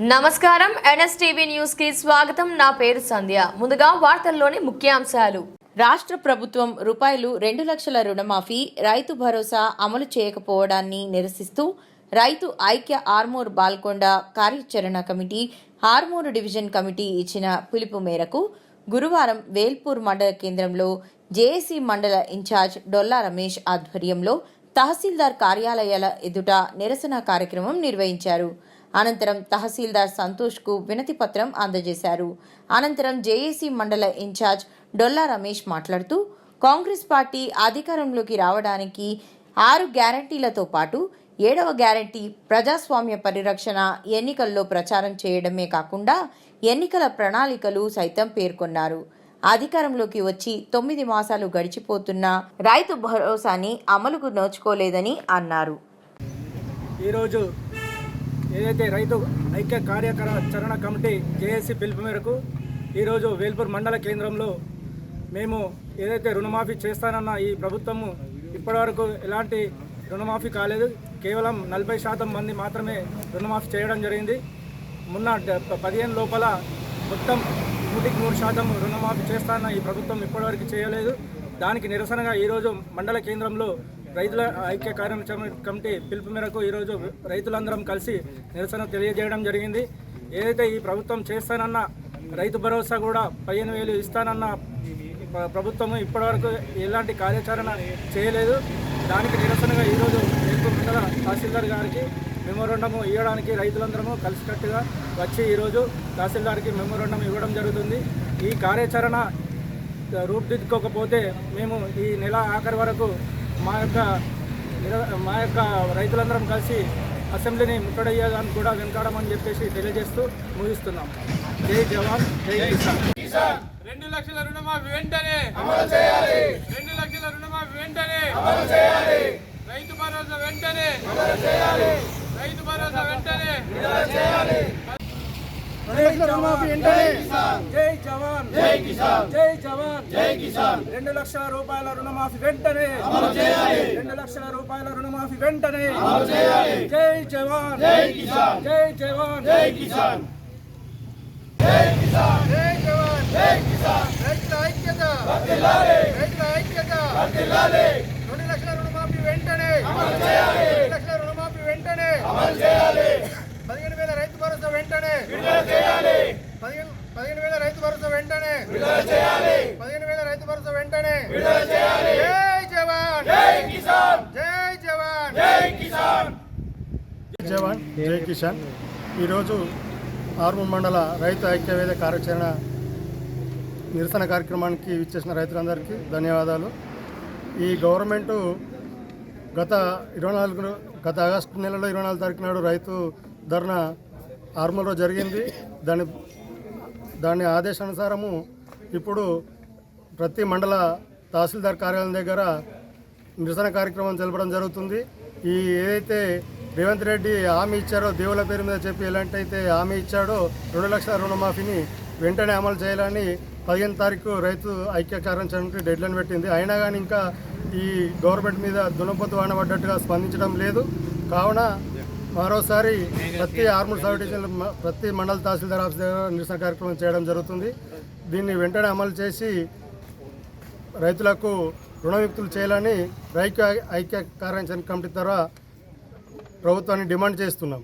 నమస్కారం. ఎన్ఎస్టీవీ న్యూస్కి స్వాగతం. నా పేరు సంధ్య. ముందుగా వార్తల్లోని ముఖ్యాంశాలు. రాష్ట్ర ప్రభుత్వం రూపాయలు రెండు లక్షల రుణమాఫీ రైతు భరోసా అమలు చేయకపోవడాన్ని నిరసిస్తూ రైతు ఐక్య ఆర్మూర్ బాల్కొండ కార్యాచరణ కమిటీ ఆర్మూర్ డివిజన్ కమిటీ ఇచ్చిన పిలుపు మేరకు గురువారం వేల్పూర్ మండల కేంద్రంలో జేఏసీ మండల ఇన్ఛార్జ్ డొల్లా రమేష్ ఆధ్వర్యంలో తహసీల్దార్ కార్యాలయాల ఎదుట నిరసన కార్యక్రమం నిర్వహించారు. అనంతరం తహసీల్దార్ సంతోష్కు వినతి పత్రం అందజేశారు. అనంతరం జేఏసీ మండల ఇన్ఛార్జ్ డొల్లా రమేష్ మాట్లాడుతూ కాంగ్రెస్ పార్టీ అధికారంలోకి రావడానికి ఆరు గ్యారంటీలతో పాటు ఏడవ గ్యారంటీ ప్రజాస్వామ్య పరిరక్షణ ఎన్నికల్లో ప్రచారం చేయడమే కాకుండా ఎన్నికల ప్రణాళికలు సైతం పేర్కొన్నారు. అధికారంలోకి వచ్చి తొమ్మిది మాసాలు గడిచిపోతున్న రైతు భరోసాని అమలుకు నోచుకోలేదని అన్నారు. ఈరోజు ఏదైతే రైతు ఐక్య కార్యాచరణ కమిటీ జేఏసీ పిలుపు మేరకు ఈరోజు వేల్పూర్ మండల కేంద్రంలో మేము ఏదైతే రుణమాఫీ చేస్తానన్న ఈ ప్రభుత్వము ఇప్పటివరకు ఎలాంటి రుణమాఫీ కాలేదు. కేవలం నలభై శాతం మంది మాత్రమే రుణమాఫీ చేయడం జరిగింది. మొన్న పదిహేను లోపల మొత్తం నూటికి నూరు శాతం రుణమాఫీ చేస్తానన్న ఈ ప్రభుత్వం ఇప్పటివరకు చేయలేదు. దానికి నిరసనగా ఈరోజు మండల కేంద్రంలో రైతుల ఐక్య కార్యాచరణ కమిటీ పిలుపు మేరకు ఈరోజు రైతులందరం కలిసి నిరసన తెలియజేయడం జరిగింది. ఏదైతే ఈ ప్రభుత్వం చేస్తానన్న రైతు భరోసా కూడా పదిహేను వేలు ఇస్తానన్న ప్రభుత్వం ప్రభుత్వము ఇప్పటివరకు ఎలాంటి కార్యాచరణ చేయలేదు. దానికి నిరసనగా ఈరోజు వేల్పూర్ మండల తహసీల్దార్ గారికి మెమోరండము ఇవ్వడానికి రైతులందరము కలిసికట్టుగా వచ్చి ఈరోజు తహసీల్దార్కి మెమోరండం ఇవ్వడం జరుగుతుంది. ఈ కార్యాచరణ రూపుదిద్దుకోకపోతే మేము ఈ నెల ఆఖరి వరకు మా యొక్క మా యొక్క రైతులందరం కలిసి అసెంబ్లీని ముట్టడయ్యేదాన్ని కూడా వెనకాడమని చెప్పేసి తెలియజేస్తూ ముగిస్తున్నాం. జై జవాన్ జై కిసాన్. రెండు లక్షల రుణమాఫీ వెంటనే. అమలు చేయాలి. రెండు లక్షల రుణమాఫీ వెంటనే. అమలు చేయాలి. రైతు భరోసా వెంటనే. అమలు చేయాలి. రైతు భరోసా వెంటనే. వెంటనే జై జవాన్. జై కిసాన్. జై జవాన్. జై కిసాన్. రెండు లక్షల రూపాయల రుణమాఫీ వెంటనే. రెండు లక్షల రూపాయల రుణమాఫీ వెంటనే. జై జవాన్. జై కిసాన్. జై జవాన్. జై కిసాన్. జై కిసాన్. జై జవాన్. జై కిసాన్. రైతుల ఐక్యత. రైతుల ఐక్యత. రెండు లక్షల రుణమాఫీ వెంటనే. అమలు చేయాలి రెండు లక్షల రుణమాఫీ వెంటనే అమలు చేయాలి పదిహేను వేల రైతు భరోసా వెంటనే విడుదల చేయాలి పదిహేను పదిహేను వేల రైతు భరోసా వెంటనే విడుదల చేయాలి పదిహేను వేల రైతు భరోసా వెంటనే. జై జవాన్. జై కిసాన్. జై జవాన్. జై కిసాన్. జవాన్. జై ఈరోజు ఆర్మూర్ మండల రైతు ఐక్యవేద కార్యాచరణ నిరసన కార్యక్రమానికి ఇచ్చేసిన రైతులందరికీ ధన్యవాదాలు. ఈ గవర్నమెంటు గత ఇరవై నాలుగు గత ఆగస్టు నెలలో ఇరవై నాలుగు తారీఖు నాడు రైతు ధర్నా ఆర్మూర్లో జరిగింది. దాని దాని ఆదేశానుసారము ఇప్పుడు ప్రతి మండల తహసీల్దార్ కార్యాలయం దగ్గర నిరసన కార్యక్రమం జరపడం జరుగుతుంది. ఈ ఏదైతే రేవంత్ రెడ్డి హామీ ఇచ్చారో దేవుల పేరు మీద చెప్పి ఎలాంటైతే హామీ ఇచ్చాడో రెండు లక్షల రుణమాఫీని వెంటనే అమలు చేయాలని పదిహేను తారీఖు రైతు ఐక్య చేయడానికి డెడ్లైన్ పెట్టింది. అయినా కానీ ఇంకా ఈ గవర్నమెంట్ మీద దునపొత్తు వాడబడ్డట్టుగా స్పందించడం లేదు. కావున మరోసారి ప్రతి ఆర్మూర్ సబ్ డివిజన్ ప్రతి మండల తహసీల్దార్ ఆఫీస్ దగ్గర నిరసన కార్యక్రమం చేయడం జరుగుతుంది. దీన్ని వెంటనే అమలు చేసి రైతులకు రుణవిక్తులు చేయాలని రైతు ఐక్య కార్యాచరణ కమిటీ ద్వారా ప్రభుత్వాన్ని డిమాండ్ చేస్తున్నాం.